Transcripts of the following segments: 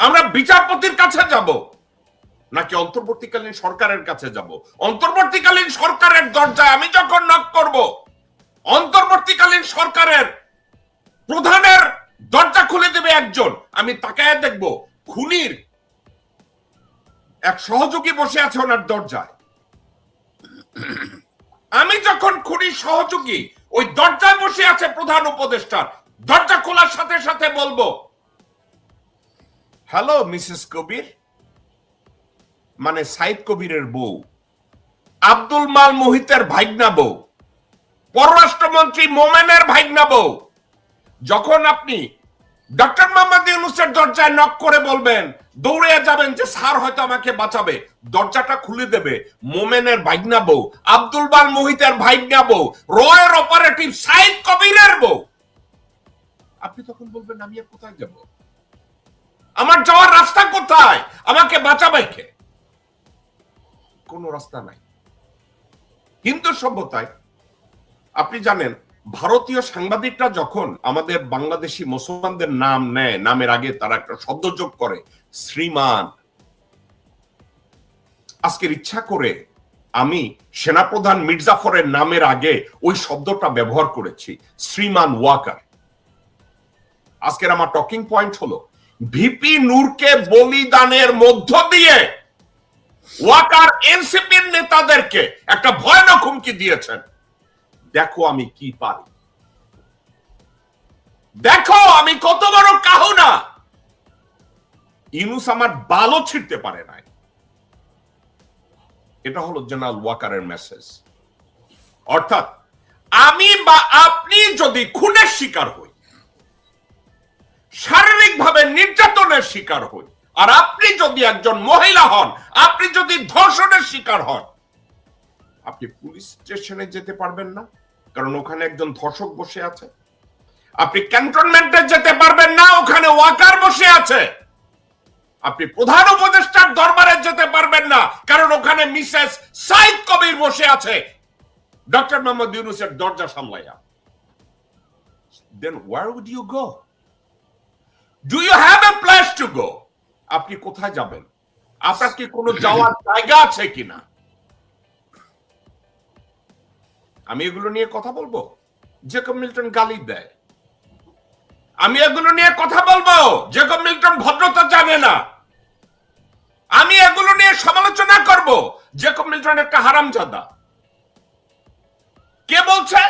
আমরা বিচারপতির কাছে যাব নাকি অন্তর্বর্তীকালীন সরকারের কাছে যাব? অন্তর্বর্তীকালীন সরকারের দরজায় আমি যখন নক করব, অন্তর্বর্তীকালীন সরকারের প্রধানের দরজা খুলে দেবে একজন। আমি তাকায় দেখব, খুনির এক সহযোগী বসে আছে ওনার দরজায়। আমি যখন খুনির সহযোগী, ওই দরজায় বসে আছে প্রধান উপদেষ্টার। দরজা খোলার সাথে সাথে বলব হ্যালো মিসেস কবির মানে সাইদ কবিরের বউ। আব্দুল মাল মোহিতের ভাইগনা বউ। পররাষ্ট্রমন্ত্রী মোমেনের ভাইগনা বউ। যখন আপনি ডক্টর মোহাম্মদ ইউনুসের দরজায় নক করে বলবেন, দৌড়ে যাবেন যে স্যার হয়তো আমাকে বাঁচাবে, দরজাটা খুলে দেবে, মোমেনের ভাইগনা বউ, আব্দুল বাল মোহিতের ভাইগনা বউ, রয়ের অপারেটিভ সাইদ কবিরের বউ। আপনি তখন বলবেন, আমি আর কোথায় যাব? আমার যাওয়ার রাস্তা কোথায়? আমাকে বাঁচাবে কে? কোনো রাস্তা নাই। হিন্দু সভ্যতায়, আপনি জানেন, ভারতীয় সাংবাদিকরা যখন আমাদের বাংলাদেশি মুসলমানদের নাম নেয়, নামের আগে তারা একটা শব্দ যোগ করে, শ্রীমান। আজকের ইচ্ছা করে আমি সেনাপ্রধান মির্জাফরের নামের আগে ওই শব্দটা ব্যবহার করেছি, শ্রীমান ওয়াকার। আজকের আমার টকিং পয়েন্ট হলো ভিপি নূরকে বলিদানের মধ্য দিয়ে ওয়াকার এনসিপির নেতাদেরকে একটা ভয়ানক হুমকি দিয়েছেন। দেখো আমি কি পারি। দেখো আমি কত বড় কাহুনা। ইনুস আমার বালও ছিঁড়তে পারে নাই। এটা হলো জেনারেল ওয়াকারের মেসেজ। অর্থাৎ আমি বা আপনি যদি খুনের শিকার হই শারীরিকভাবে নির্যাতনের শিকার হই। আর আপনি যদি একজন মহিলা হন, আপনি যদি ধর্ষণের শিকার হন, আপনি পুলিশ স্টেশনে যেতে পারবেন না, কারণ ওখানে একজন ধর্ষক বসে আছে। আপনি ক্যান্টনমেন্টে যেতে পারবেন না, ওখানে ওয়াকার বসে আছে। আপনি প্রধান উপদেষ্টার দরবারে যেতে পারবেন না, কারণ ওখানে মিসেস সাইদ কবির বসে আছে। ডক্টর মোহাম্মদ ইউনুসের দরজা সামলাইয়া। Then where would you go do you have a place to go আপনি কোথায় যাবেন? আপনার কি কোনো যাওয়ার জায়গা আছে কিনা? আমি এগুলো নিয়ে কথা বলব? জেকব মিল্টন গালি দেয়। আমি এগুলো নিয়ে কথা বলব? জেকব মিল্টন ভদ্রতা জানে না। আমি এগুলো নিয়ে সমালোচনা করব? জেকব মিল্টন একটা হারামজাদা। কে বলছে?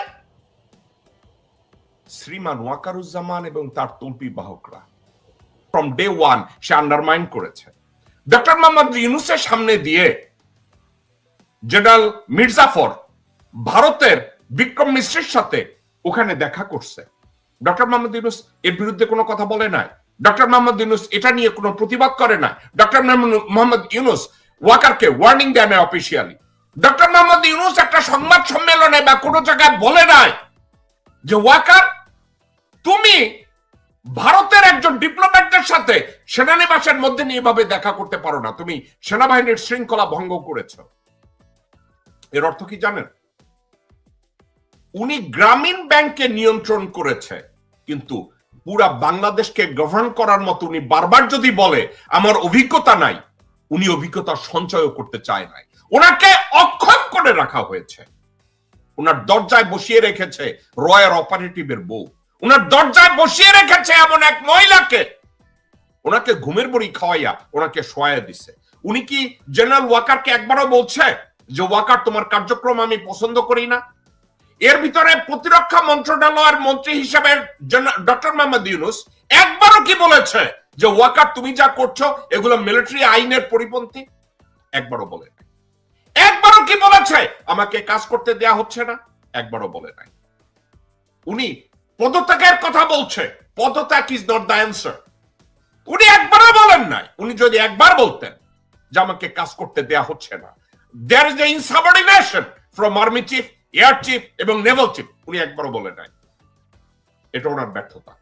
শ্রীমান ওয়াকারুজ্জামান এবং তার তল্পি বাহকরা। ফ্রম ডে ওয়ান সে আন্ডারমাইন করেছে। ডক্টর মোহাম্মদ ইউনুসের সামনে দিয়ে জেনারেল মির্জাফর ভারতের বিক্রম মিশ্রের সাথে ওখানে দেখা করছে। ডক্টর মোহাম্মদ ইউনুস এর বিরুদ্ধে কোনো কথা বলে নাই। ডক্টর মোহাম্মদ ইউনুস এটা নিয়ে কোনো প্রতিবাদ করে না ডক্টর মোহাম্মদ ইউনুস ওয়াকারকে ওয়ার্নিং দেয় না অফিসিয়ালি ডক্টর মোহাম্মদ ইউনুস একটা সংবাদ সম্মেলনে বা কোনো জায়গায় বলে নাই যে, ওয়াকার, তুমি ভারতের একজন ডিপ্লোম্যাটদের সাথে সেনানিবাসের মধ্যে নিয়ে এভাবে দেখা করতে পারো না। তুমি সেনাবাহিনীর শৃঙ্খলা ভঙ্গ করেছ। এর অর্থ কি জানেন? উনি গ্রামীণ ব্যাংকে নিয়ন্ত্রণ করেছে, কিন্তু পুরা বাংলাদেশকে গভর্ন করার মতো উনি বারবার যদি বলে, আমার অভিজ্ঞতা নাই, উনি অভিজ্ঞতা সঞ্চয় করতে চায় নাই। ওনাকে অক্ষম করে রাখা হয়েছে। ওনার দরজায় বসিয়ে রেখেছে রয়্যাল অপারেটিভের বউ। ওনার দরজায় বসিয়ে রেখেছে এমন এক মহিলাকে। ওনাকে ঘুমের বড়ি খাওয়াইয়া ওনাকে শোয়া দিছে। উনি কি জেনারেল ওয়াকারকে একবারও বলছে যে, ওয়াকার, তোমার কার্যক্রম আমি পছন্দ করি না এর ভিতরে প্রতিরক্ষা মন্ত্রণালয়ের মন্ত্রী হিসেবে ডক্টর মোহাম্মদ ইউনুস একবারও কি বলেছে যে, ওয়াকার, তুমি যা করছ, এগুলো মিলিটারি আইনের পরিপন্থী একবারও বলে নাই। একবারও কি বলেছে? আমাকে কাজ করতে দেয়া হচ্ছে না একবারও বলে নাই। উনি পদত্যাগের কথা বলছে। পদত্যাগ ইজ নট দ্য অ্যান্সার উনি একবারও বলেন নাই। উনি যদি একবার বলতেন যে আমাকে কাজ করতে দেয়া হচ্ছে না। There is a insubordination from army chief air chief এবং নেভাল চিফ উনি একবারও বলেন নাই। এটা ওনার ব্যর্থতা।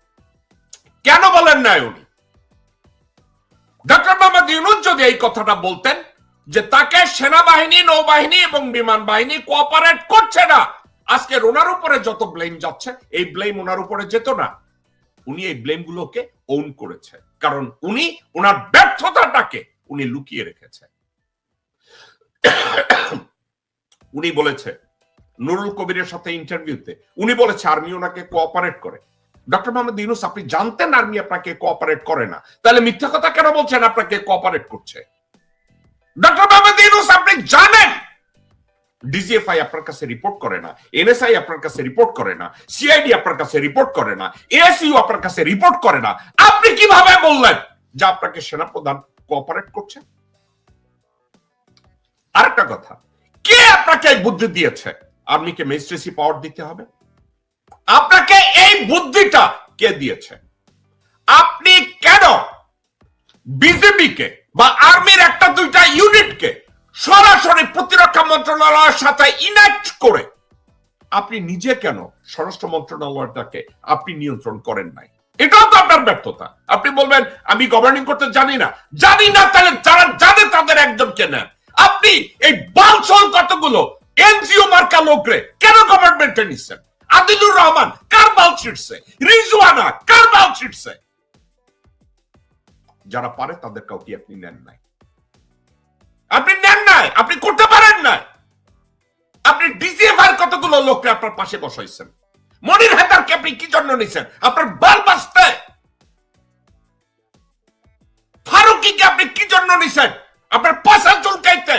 কেন বলেন নাই উনি? ডক্টর মোহাম্মদ ইউনুস যদি এই কথাটা বলতেন যে তাকে সেনাবাহিনী, নৌবাহিনী এবং বিমান বাহিনী কোঅপারেট করছে না আজকে ওনার উপরে যত ব্লেম যাচ্ছে, এই ব্লেম ওনার উপরে যেত না। উনি এই ব্লেম গুলোকে ওন করেছে। কারণ উনি ওনার ব্যর্থতাটাকে উনি লুকিয়ে রেখেছে। উনি বলেছে, নুরুল কবিরের সাথে ইন্টারভিউতে উনি বলেছে আর্মি ওনাকে কোঅপারেট করে। ডক্টর মোহাম্মদ ইউনুস, আপনি জানতেন আর্মি আপনাকে কোঅপারেট করে না। তাহলে মিথ্যা কথা কেন বলছেন? আপনাকে কোঅপারেট করছে। ডক্টর মোহাম্মদ ইউনুস, আপনি জানেন ডিজিএফআই আপনার কাছে রিপোর্ট করে না এনএসআই আপনার কাছে রিপোর্ট করে না সিআইডি আপনার কাছে রিপোর্ট করে না এএসইউ আপনার কাছে রিপোর্ট করে না। আপনি কীভাবে বললেন যে আপনাকে সেনাপ্রধান কোঅপারেট করছে? আরেকটা কথা, কে আপনাকে এই বুদ্ধি দিয়েছে? আর্মিকে মেজিস্ট্রেসি পাওয়ার দিতে হবে। আপনাকে এই বুদ্ধিটা কে দিয়েছে? আপনি কেন বিজেপিকে বা আর্মির একটা দুইটা ইউনিটকে সরাসরি প্রতিরক্ষা মন্ত্রণালয়ের সাথে ইনাক্ট করে আপনি নিজে কেন স্বরাষ্ট্র মন্ত্রণালয়টাকে আপনি নিয়ন্ত্রণ করেন নাই? এটাও তো আপনার ব্যর্থতা। আপনি বলবেন, আমি গভর্নিং করতে জানি না। জানি না, তাহলে যারা জানে তাদের একজনকে নেন। আপনি এই বালসল কতগুলো এনজিও মার্কা লোকরে কেন গভর্নমেন্টে নিচ্ছেন? আদিলুর রহমান, কার বাল ছিটছে রিজওয়ানা, কার বাল ছিটছে যারা পারে তাদের কাউকে আপনি নেন নাই? আপনি নেন নাই, আপনি করতে পারেন না আপনি ডিসিএফআর কতগুলো লোককে আপনার পাশে বসাইছেন? মনির হায়দারকে আপনি কি জন্য নিছেন? আপনার বাল বাঁচতে। ফারুকিকে আপনি কি জন্য নিছেন? আপনার পাশা চুলকাইতে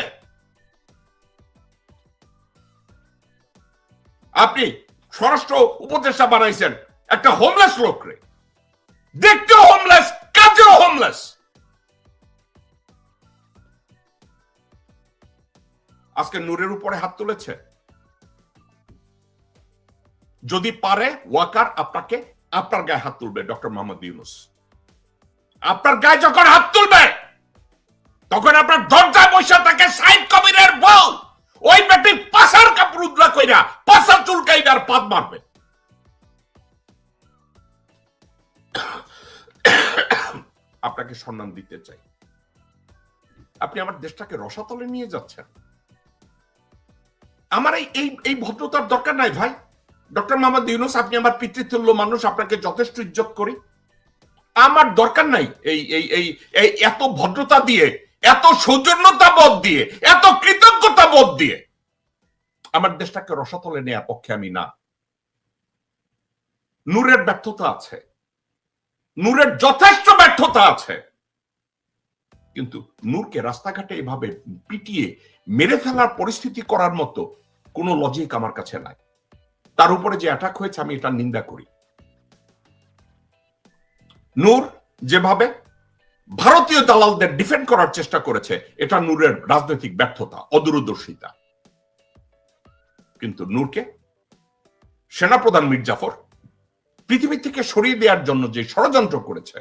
আপনি স্বরাষ্ট্র উপদেষ্টা বানাইছেন, একটা হোমলেস লোকরে। দেখতেও হোমলেস কাজেও হোমলেস আজকে নূরের উপরে হাত তুলেছে? যদি পারে, ওয়াকার আপনাকে, আপনার গায়ে হাত তুলবে, ডক্টর মোহাম্মদ ইউনুস। আপনার গায়ে যখন হাত তুলবে, তখন আপনার দরজায় বসে থাকে সাইদ কবিরের বউ, ওই ব্যক্তি পাশার কাপড় উদ্রা কইরা পাশা চুলকাইদার পাত মারবে। আপনাকে সম্মান দিতে চাই। আপনি আমার দেশটাকে রসাতলে নিয়ে যাচ্ছেন। আমার এই এই ভদ্রতার দরকার নাই ভাই। ডক্টর মোহাম্মদ ইউনুস, আপনি আমার পিতৃতুল্য মানুষ, আপনাকে যথেষ্ট ইজ্জত করি। আমার দরকার নাই এই এই এই এত ভদ্রতা দিয়ে, এত সৌজন্যতা বোধ দিয়ে, এত কৃতজ্ঞতা বোধ দিয়ে। আমার দেশটাকে রসাতলে নেওয়ার পক্ষে আমি না। নূরের ব্যর্থতা আছে। নূরের যথেষ্ট ব্যর্থতা আছে। কিন্তু নূরকে রাস্তাঘাটে এভাবে পিটিয়ে মেরে ফেলার পরিস্থিতি করার মতো কোনো লজিক আমার কাছে নাই। তার উপরে যে অ্যাটাক হয়েছে, আমি এটা নিন্দা করি। নূর যেভাবে ভারতীয় দালালদের ডিফেন্ড করার চেষ্টা করেছে, এটা নূরের রাজনৈতিক ব্যর্থতা, অদূরদর্শিতা। কিন্তু নূরকে সেনাপ্রধান মির্জাফর পৃথিবী থেকে সরিয়ে দেওয়ার জন্য যে ষড়যন্ত্র করেছে,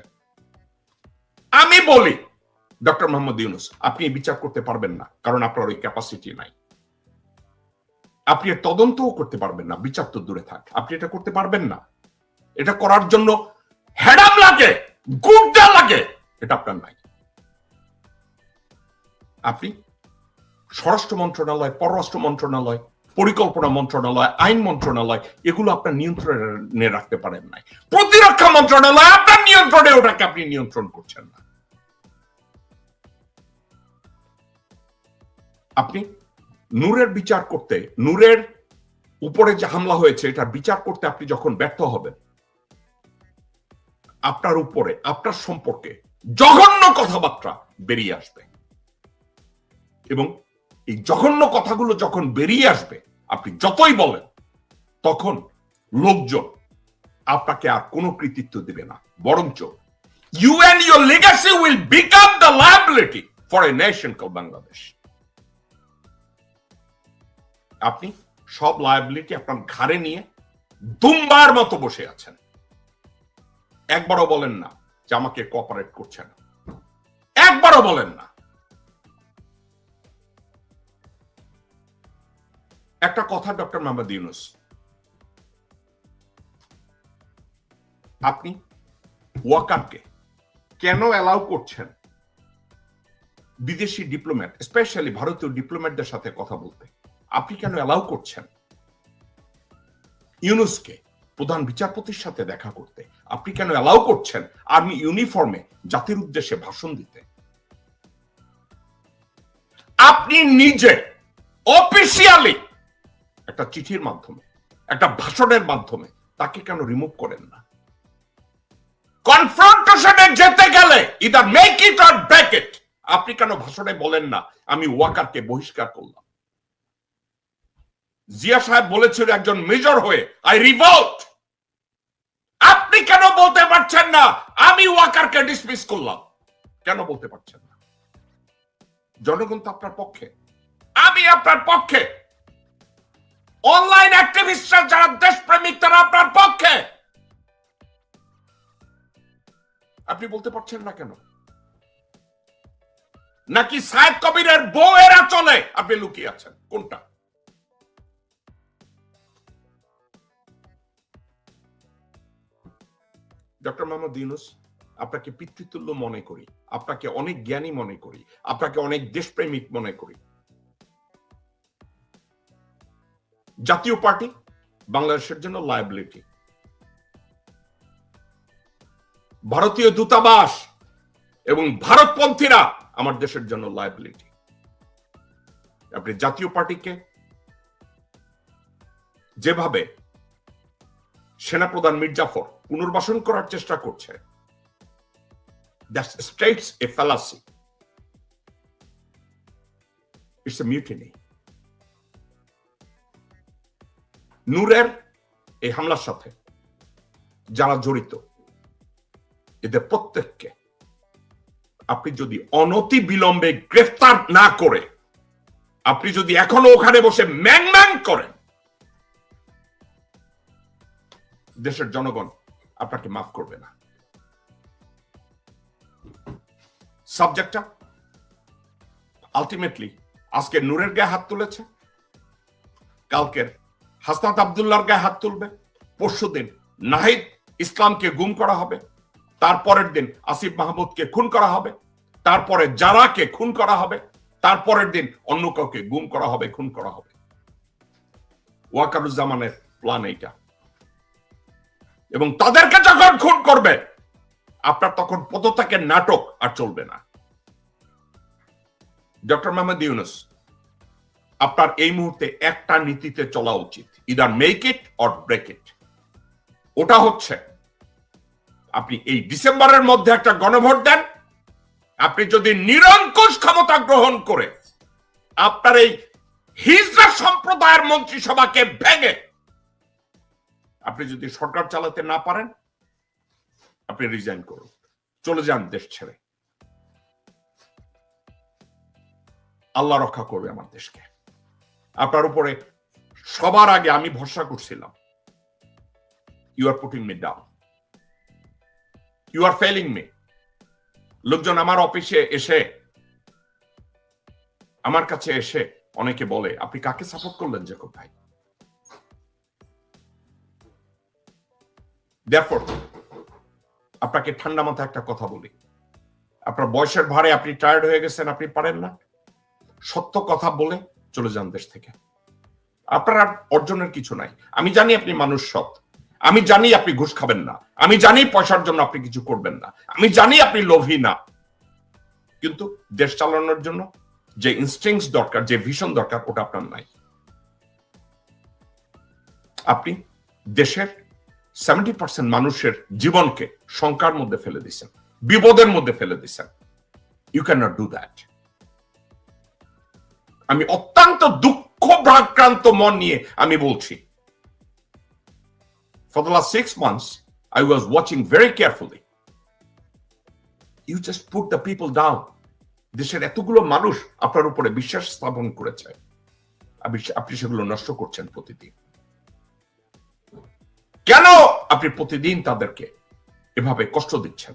আমি বলি ডক্টর মোহাম্মদ ইউনুস আপনি বিচার করতে পারবেন না, কারণ আপনার ওই ক্যাপাসিটি নাই। আপনি তদন্তও করতে পারবেন না, বিচার তো দূরে থাক। আপনি এটা করতে পারবেন না। এটা করার জন্য হেডাম লাগে, গুড্ডা লাগে, এটা আপনার নাই। আপনি স্বরাষ্ট্র মন্ত্রণালয়, পররাষ্ট্র মন্ত্রণালয়, পরিকল্পনা মন্ত্রণালয়, আইন মন্ত্রণালয়, এগুলো আপনার নিয়ন্ত্রণে রাখতে পারেন নাই। প্রতিরক্ষা মন্ত্রণালয় আপনার নিয়ন্ত্রণে, ওটাকে আপনি নিয়ন্ত্রণ করছেন না। আপনি নূরের বিচার করতে, নূরের উপরে যে হামলা হয়েছে, এটা বিচার করতে আপনি যখন ব্যর্থ হবেন, আপনার উপরে, আপনার সম্পর্কে জঘন্য কথাবার্তা বেরিয়ে আসবে। এবং এই জঘন্য কথাগুলো যখন বেরিয়ে আসবে, আপনি যতই বলেন, তখন লোকজন আপনাকে আর কোনো কৃতিত্ব দেবে না। বরঞ্চ you and your legacy will become the liability for a nation call Bangladesh আপনি সব লায়াবিলিটি আপনার ঘাড়ে নিয়ে দুম্বার মতো বসে আছেন। একবারও বলেন না যে আমাকে কোঅপারেট করছে না। একবারও বলেন না। একটা কথা ডক্টর মোহাম্মদ ইউনুস, আপনি ওয়াকারকে কেন অ্যালাউ করছেন? বিদেশি ডিপ্লোম্যাট স্পেশালি ভারতীয় ডিপ্লোম্যাটদের সাথে কথা বলতে। আপনি কেন অ্যালাউ করছেন? ইউনুসকে প্রধান বিচারপতির সাথে দেখা করতে আপনি কেন অ্যালাউ করছেন আর্মি ইউনিফর্মে জাতির উদ্দেশ্যে ভাষণ দিতে? আপনি নিজে অফিসিয়ালি একটা চিঠির মাধ্যমে, একটা ভাষণের মাধ্যমে তাকে কেন রিমুভ করেন না? কনফ্রন্টেশনে যেতে গেলে either make it or break it আপনি কেন ভাষণে বলেন না, আমি ওয়াকারকে বহিষ্কার করলাম? জিয়া সাহেব বলেছিল একজন মেজর হয়ে আই রিভল্ট আপনি কেন বলতে পারছেন না? আমি ওয়াকারকে ডিসমিস করলাম। কেন বলতে পারছেন না? জনগণ তো আপনার পক্ষে। আমি আপনার পক্ষে। অনলাইন অ্যাক্টিভিস্টরা যারা দেশপ্রেমিক, তারা আপনার পক্ষে। আপনি বলতে পারছেন না কেন? নাকি সাহেব কবিরের বউয়েরা চলে? আপনি লুকিয়ে আছেন। কোনটা? ডক্টর মোহাম্মদ ইউনুস আপনাকে পিতৃতুল্য মনে করি, আপনাকে অনেক জ্ঞানী মনে করি, আপনাকে অনেক দেশপ্রেমিক মনে করি। জাতীয় পার্টি, বাংলাদেশের জন্য লায়াবিলিটি ভারতীয় দূতাবাস এবং ভারতপন্থীরা আমার দেশের জন্য লায়াবিলিটি আপনি জাতীয় পার্টিকে যেভাবে সেনাপ্রধান মির্জাফর পুনর্বাসন করার চেষ্টা করছে। States a it's a mutiny নূরের এই হামলার সাথে যারা জড়িত, এদের প্রত্যেককে আপনি যদি অনতি বিলম্বে গ্রেফতার না করে, আপনি যদি এখনও ওখানে বসে ম্যাং ম্যাং করেন, দেশের জনগণ আপনাকে মাফ করবে না। সাবজেক্টটা আলটিমেটলি আজকে নূরের গায়ে হাত তুলেছে, কালকের হাসনাত আবদুল্লাহর গায়ে হাত তুলবে, পরশু দিন নাহিদ ইসলামকে গুম করা হবে তারপরের দিন আসিফ মাহমুদকে খুন করা হবে তারপরে জারাকে খুন করা হবে তারপরের দিন অন্য কাউকে গুম করা হবে, খুন করা হবে। ওয়াকারুজ্জামানের প্ল্যান এইটা। এবং তাদেরকে যখন খুন করবে, আপনার তখন পদত্যাগের নাটক আর চলবে না। ডক্টর মোহাম্মদ ইউনুস, আপনার এই মুহূর্তে একটা নীতিতে চলা উচিত। Either make it or break it ওটা হচ্ছে, আপনি এই ডিসেম্বরের মধ্যে একটা গণভোট দেন, আপনি যদি নিরঙ্কুশ ক্ষমতা গ্রহণ করে আপনার এই হিজরা সম্প্রদায়ের মন্ত্রিসভাকে ভেঙে আপনি যদি সরকার চালাতে না পারেন, আপনি রিজাইন করুন। চলে যান দেশ ছেড়ে। আল্লাহ রক্ষা করবে আমার দেশকে। আপনার উপরে সবার আগে আমি ভরসা করছিলাম you are putting me down you are failing me লোকজন আমার অফিসে এসে, আমার কাছে এসে অনেকে বলে, আপনি কাকে সাপোর্ট করলেন, জেকব ভাই? Therefore, আপনাকে ঠান্ডা মাথায় একটা কথা বলি। আপনার বয়সের ভারে আপনি টায়ার্ড হয়ে গেছেন আপনি পারেন না। সত্য কথা বলে চলে যান দেশ থেকে। আপনার আর অর্জনের কিছু নাই। আমি জানি আপনি মানুষ সৎ। আমি জানি আপনি ঘুষ খাবেন না। আমি জানি পয়সার জন্য আপনি কিছু করবেন না। আমি জানি আপনি লোভী না। কিন্তু দেশ চালানোর জন্য যে ইনস্টিংস দরকার যে ভীষণ দরকার ওটা আপনার নাই। আপনি দেশের সেভেন্টি পার্সেন্ট মানুষের জীবনকে শঙ্কার মধ্যে ফেলে দিচ্ছেন বিপদের মধ্যে ফেলে দিচ্ছেন you can not do that আমি অত্যন্ত দুঃখ ভাক্রান্ত মন নিয়ে আমি বলছি। For the last six months I was watching very carefully you just put the people down দেশের এতগুলো মানুষ আপনার উপরে বিশ্বাস স্থাপন করেছে। আপনি- সেগুলো নষ্ট করছেন প্রতিদিন। আপনি প্রতিদিন তাদেরকে এভাবে কষ্ট দিচ্ছেন।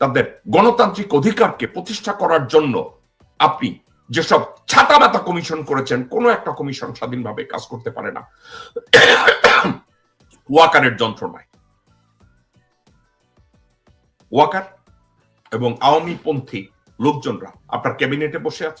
তাদের গণতান্ত্রিক অধিকারকে প্রতিষ্ঠা করার জন্য আপনি যেসব ছাতা মাতা কমিশন করেছেন, কোনো একটা কমিশন স্বাধীনভাবে কাজ করতে পারে না। ওয়াকারের যন্ত্রণায়। ওয়াকার এবং আওয়ামী পন্থী লোকজনরা আপনার ক্যাবিনেটে বসে আছে?